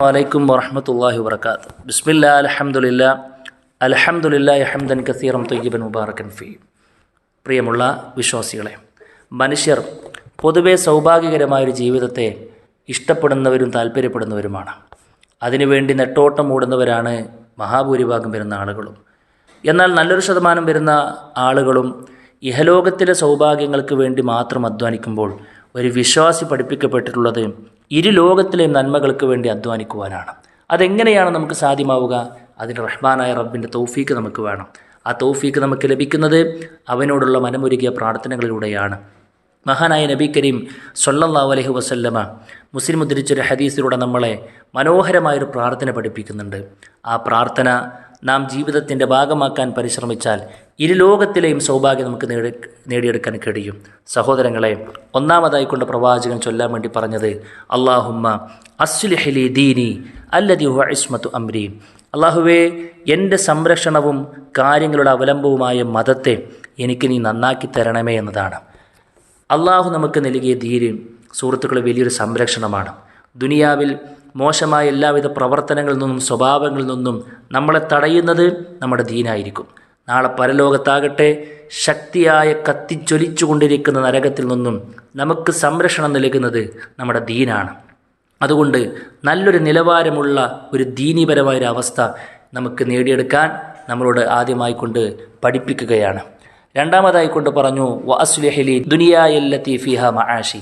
വലൈക്കും വറഹമത്തല്ലാഹി വർക്കാത്ത് ബിസ്മില്ല അലഹമുല്ല അലഹമുല്ല ഹംദൻ കസീറം തൊയ്യബൻ മുബാറക്കൻ ഫി. പ്രിയമുള്ള വിശ്വാസികളെ മനുഷ്യർ പൊതുവെ സൗഭാഗ്യകരമായൊരു ജീവിതത്തെ ഇഷ്ടപ്പെടുന്നവരും താല്പര്യപ്പെടുന്നവരുമാണ്. അതിനുവേണ്ടി നെട്ടോട്ടം ഓടുന്നവരാണ് മഹാഭൂരിഭാഗം വരുന്ന ആളുകളും. എന്നാൽ നല്ലൊരു ശതമാനം വരുന്ന ആളുകളും ഇഹലോകത്തിലെ സൗഭാഗ്യങ്ങൾക്ക് വേണ്ടി മാത്രം അധ്വാനിക്കുമ്പോൾ ഒരു വിശ്വാസി പഠിപ്പിക്കപ്പെട്ടിട്ടുള്ളത് ഇരു ലോകത്തിലെ നന്മകൾക്ക് വേണ്ടി അധ്വാനിക്കുവാനാണ്. അതെങ്ങനെയാണ് നമുക്ക് സാധ്യമാവുക? അതിന് റഹ്മാനായ റബ്ബിന്റെ തൗഫീക്ക് നമുക്ക് വേണം. ആ തൗഫീക്ക് നമുക്ക് ലഭിക്കുന്നത് അവനോടുള്ള മനമൊരുകിയ പ്രാർത്ഥനകളിലൂടെയാണ്. മഹാനായ നബി കരീം സൊല്ലാഹു അലൈഹി വസല്ലമ മുസ്ലിം ഉദ്ധരിച്ചൊരു ഹദീസിലൂടെ നമ്മളെ മനോഹരമായൊരു പ്രാർത്ഥന പഠിപ്പിക്കുന്നുണ്ട്. ആ പ്രാർത്ഥന നാം ജീവിതത്തിന്റെ ഭാഗമാക്കാൻ പരിശ്രമിച്ചാൽ ഇരു ലോകത്തിലെയും സൗഭാഗ്യം നമുക്ക് നേടി നേടിയെടുക്കാൻ കഴിയും. സഹോദരങ്ങളെ ഒന്നാമതായി കൊണ്ട് പ്രവാചകൻ ചൊല്ലാൻ വേണ്ടി പറഞ്ഞത് അള്ളാഹുമ്മ അസ്ലിഹലി ദീനി അല്ലതി ഇസ്മത്തു അമ്രി അള്ളാഹുവേ എന്റെ സംരക്ഷണവും കാര്യങ്ങളുടെ അവലംബവുമായ മതത്തെ എനിക്ക് നീ നന്നാക്കി തരണമേ എന്നതാണ്. അള്ളാഹു നമുക്ക് നൽകിയ ധീര് സുഹൃത്തുക്കളെ വലിയൊരു സംരക്ഷണമാണ്. ദുനിയാവിൽ മോശമായ എല്ലാവിധ പ്രവർത്തനങ്ങളിൽ നിന്നും സ്വഭാവങ്ങളിൽ നിന്നും നമ്മളെ തടയുന്നത് നമ്മുടെ ദീനായിരിക്കും. നാളെ പരലോകത്താകട്ടെ ശക്തിയായ കത്തിച്ചൊലിച്ചുകൊണ്ടിരിക്കുന്ന നരകത്തിൽ നിന്നും നമുക്ക് സംരക്ഷണം നൽകുന്നത് നമ്മുടെ ദീനാണ്. അതുകൊണ്ട് നല്ലൊരു നിലവാരമുള്ള ഒരു ദീനീപരമായൊരു അവസ്ഥ നമുക്ക് നേടിയെടുക്കാൻ നമ്മളോട് ആദ്യമായി കൊണ്ട് പഠിപ്പിക്കുകയാണ്. രണ്ടാമതായി കൊണ്ട് പറഞ്ഞു വാസുലഹലി ദുനിയായല്ലത്തി ഫിഹ മഹാഷി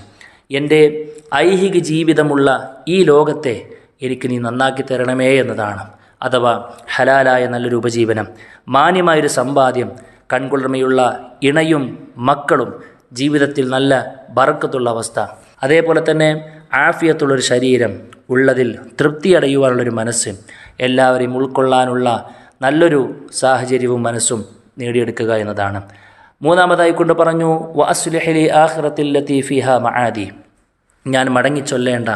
എന്റെ ഐഹിക ജീവിതമുള്ള ഈ ലോകത്തെ എനിക്ക് നീ നന്നാക്കി തരണമേ എന്നതാണ്. അഥവാ ഹലാലായ നല്ലൊരു ഉപജീവനം മാന്യമായൊരു സമ്പാദ്യം കൺകുളിർമയുള്ള ഇണയും മക്കളും ജീവിതത്തിൽ നല്ല ബറക്കത്തുള്ള അവസ്ഥ. അതേപോലെ തന്നെ ആഫിയത്തുള്ളൊരു ശരീരം ഉള്ളതിൽ തൃപ്തി അടയുവാനുള്ളൊരു മനസ്സ് എല്ലാവരെയും ഉൾക്കൊള്ളാനുള്ള നല്ലൊരു സാഹചര്യവും മനസ്സും നേടിയെടുക്കുക എന്നതാണ്. മൂന്നാമതായി കൊണ്ട് പറഞ്ഞു വാസുലഹലി ആഹ്റത്തിൽ ലത്തീഫിഹ മഹാദി ഞാൻ മടങ്ങി ചൊല്ലേണ്ട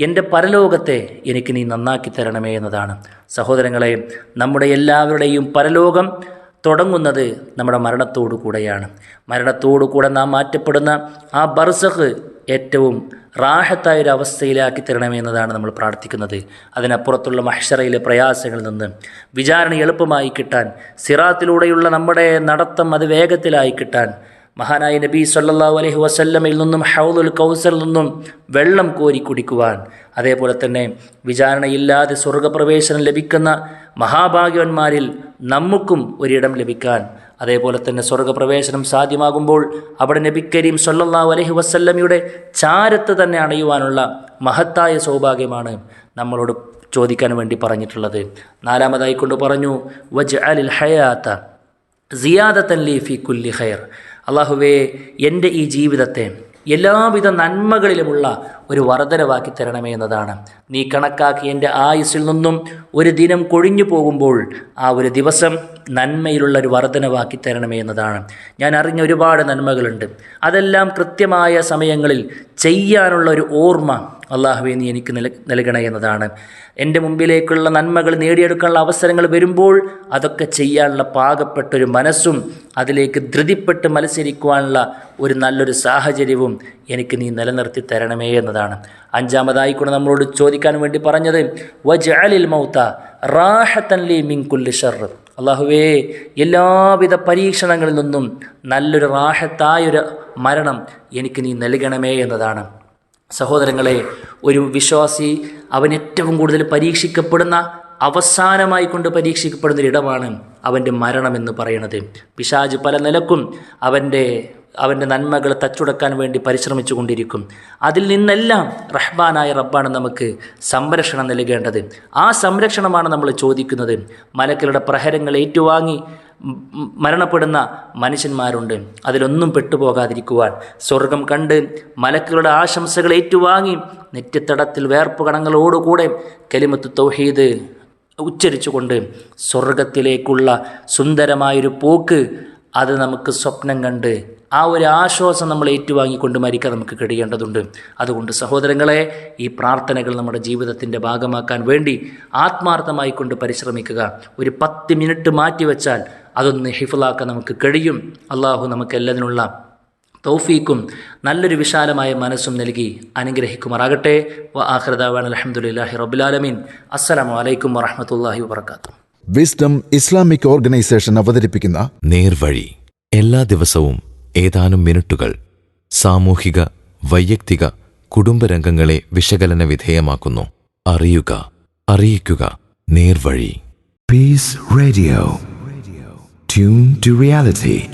എന്റെ പരലോകത്തെ എനിക്ക് നീ നന്നാക്കി തരണമേ എന്നതാണ്. സഹോദരങ്ങളെ നമ്മുടെ എല്ലാവരുടെയും പരലോകം തുടങ്ങുന്നത് നമ്മുടെ മരണത്തോടു കൂടെയാണ്. മരണത്തോടു കൂടെ നാം മാറ്റപ്പെടുന്ന ആ ബർസഖ് ഏറ്റവും റാഹത്തായ ഒരു അവസ്ഥയിലാക്കി തരണമേ എന്നതാണ് നമ്മൾ പ്രാർത്ഥിക്കുന്നത്. അതിനപ്പുറത്തുള്ള മഹ്ഷറയിലെ പ്രയാസങ്ങളിൽ നിന്ന് വിചാരണ എളുപ്പമായി കിട്ടാൻ സിറാത്തിലൂടെയുള്ള നമ്മുടെ നടത്തം അത് വേഗത്തിലായി കിട്ടാൻ മഹാനായ നബി സല്ലാ അലഹി വസല്ലമയിൽ നിന്നും ഹൗദുൽ കൗസറിൽ നിന്നും വെള്ളം കോരി കുടിക്കുവാൻ. അതേപോലെ തന്നെ വിചാരണയില്ലാതെ സ്വർഗപ്രവേശനം ലഭിക്കുന്ന മഹാഭാഗ്യവന്മാരിൽ നമുക്കും ഒരിടം ലഭിക്കാൻ. അതേപോലെ തന്നെ സ്വർഗപ്രവേശനം സാധ്യമാകുമ്പോൾ അവിടെ നബി കരീം സല്ലാ അലഹി വസല്ലമയുടെ ചാരത്ത് തന്നെ അണയുവാനുള്ള മഹത്തായ സൗഭാഗ്യമാണ് നമ്മളോട് ചോദിക്കാൻ വേണ്ടി പറഞ്ഞിട്ടുള്ളത്. നാലാമതായി കൊണ്ട് പറഞ്ഞു വജ് അലിൽ ഹയാത്ത സിയാദത്തൻ ലീഫി കുല്ലി ഖൈർ. അള്ളാഹുവേ എന്റെ ഈ ജീവിതത്തെ എല്ലാവിധ നന്മകളിലുമുള്ള ഒരു വർധനവാക്കി തരണമേ എന്നതാണ്. നീ കണക്കാക്കി എന്റെ ആയുസ്സിൽ നിന്നും ഒരു ദിനം കൊഴിഞ്ഞു പോകുമ്പോൾ ആ ഒരു ദിവസം നന്മയിലുള്ള ഒരു വർധനവാക്കി തരണമേ എന്നതാണ്. ഞാൻ അറിഞ്ഞ ഒരുപാട് നന്മകളുണ്ട്. അതെല്ലാം കൃത്യമായ സമയങ്ങളിൽ ചെയ്യാനുള്ള ഒരു ഓർമ്മ അള്ളാഹുവെ നീ എനിക്ക് നില നൽകണേ എന്നതാണ്. എന്റെ മുമ്പിലേക്കുള്ള നന്മകൾ നേടിയെടുക്കാനുള്ള അവസരങ്ങൾ വരുമ്പോൾ അതൊക്കെ ചെയ്യാനുള്ള പാകപ്പെട്ടൊരു മനസ്സും അതിലേക്ക് ധൃതിപ്പെട്ട് മത്സരിക്കുവാനുള്ള ഒരു നല്ലൊരു സാഹചര്യവും എനിക്ക് നീ നിലനിർത്തി തരണമേ എന്നതാണ്. അഞ്ചാമതായി കൊണ്ട് നമ്മളോട് ചോദിക്കാൻ വേണ്ടി പറഞ്ഞത് വജ് അലിൽ മൗത്ത റാഹത്തൻ ലി മിങ്കുല്ലി ഷർ അള്ളാഹുവേ എല്ലാവിധ പരീക്ഷണങ്ങളിൽ നിന്നും നല്ലൊരു റാഹത്തായൊരു മരണം എനിക്ക് നീ നൽകണമേ എന്നതാണ്. സഹോദരങ്ങളെ ഒരു വിശ്വാസി അവൻ ഏറ്റവും കൂടുതൽ പരീക്ഷിക്കപ്പെടുന്ന അവസാനമായി കൊണ്ട് പരീക്ഷിക്കപ്പെടുന്ന ഇടമാണ് അവന്റെ മരണമെന്ന് പറയുന്നത്. പിശാജ് പല നിലക്കും അവന്റെ അവന്റെ നന്മകൾ തച്ചുടക്കാൻ വേണ്ടി പരിശ്രമിച്ചു കൊണ്ടിരിക്കും. അതിൽ നിന്നെല്ലാം റഹ്ബാനായ റബ്ബാണ് നമുക്ക് സംരക്ഷണം നൽകേണ്ടത്. ആ സംരക്ഷണമാണ് നമ്മൾ ചോദിക്കുന്നത്. മലക്കളുടെ പ്രഹരങ്ങൾ ഏറ്റുവാങ്ങി മരണപ്പെടുന്ന മനുഷ്യന്മാരുണ്ട്. അതിലൊന്നും പെട്ടുപോകാതിരിക്കുവാൻ സ്വർഗം കണ്ട് മലക്കുകളുടെ ആശംസകൾ ഏറ്റുവാങ്ങി നെറ്റിത്തടത്തിൽ വേർപ്പ് കടങ്ങളോടുകൂടെ കലിമത്ത് തൗഹീദ് ഉച്ചരിച്ചുകൊണ്ട് സ്വർഗത്തിലേക്കുള്ള സുന്ദരമായൊരു പോക്ക് അത് നമുക്ക് സ്വപ്നം കണ്ട് ആ ഒരു ആശ്വാസം നമ്മൾ ഏറ്റുവാങ്ങിക്കൊണ്ട് മരിക്കാൻ നമുക്ക് കഴിയേണ്ടതുണ്ട്. അതുകൊണ്ട് സഹോദരങ്ങളെ ഈ പ്രാർത്ഥനകൾ നമ്മുടെ ജീവിതത്തിന്റെ ഭാഗമാക്കാൻ വേണ്ടി ആത്മാർത്ഥമായി കൊണ്ട് പരിശ്രമിക്കുക. ഒരു പത്ത് മിനിറ്റ് മാറ്റിവെച്ചാൽ അതൊന്ന് ഹിഫിലാക്കാൻ നമുക്ക് കഴിയും. അള്ളാഹു നമുക്ക് എല്ലാത്തിനുള്ള തൗഫീക്കും നല്ലൊരു വിശാലമായ മനസ്സും നൽകി അനുഗ്രഹിക്കുമാറാകട്ടെ. വ ആഹ്റദാവാൻ അലഹമുല്ലാഹി റബുലാലമീൻ അസ്സലാമു അലൈക്കും വറഹമത്തല്ലാഹി വാബർക്കാത്തു വിസ്ഡം ഇസ്ലാമിക് ഓർഗനൈസേഷൻ അവതരിപ്പിക്കുന്ന നേർവഴി. എല്ലാ ദിവസവും ഏതാനും മിനിറ്റുകൾ സാമൂഹിക വൈയക്തിക കുടുംബരംഗങ്ങളെ വിശകലന വിധേയമാക്കുന്നു. അറിയുക അറിയിക്കുക നേർവഴി. Peace Radio. Tune to reality.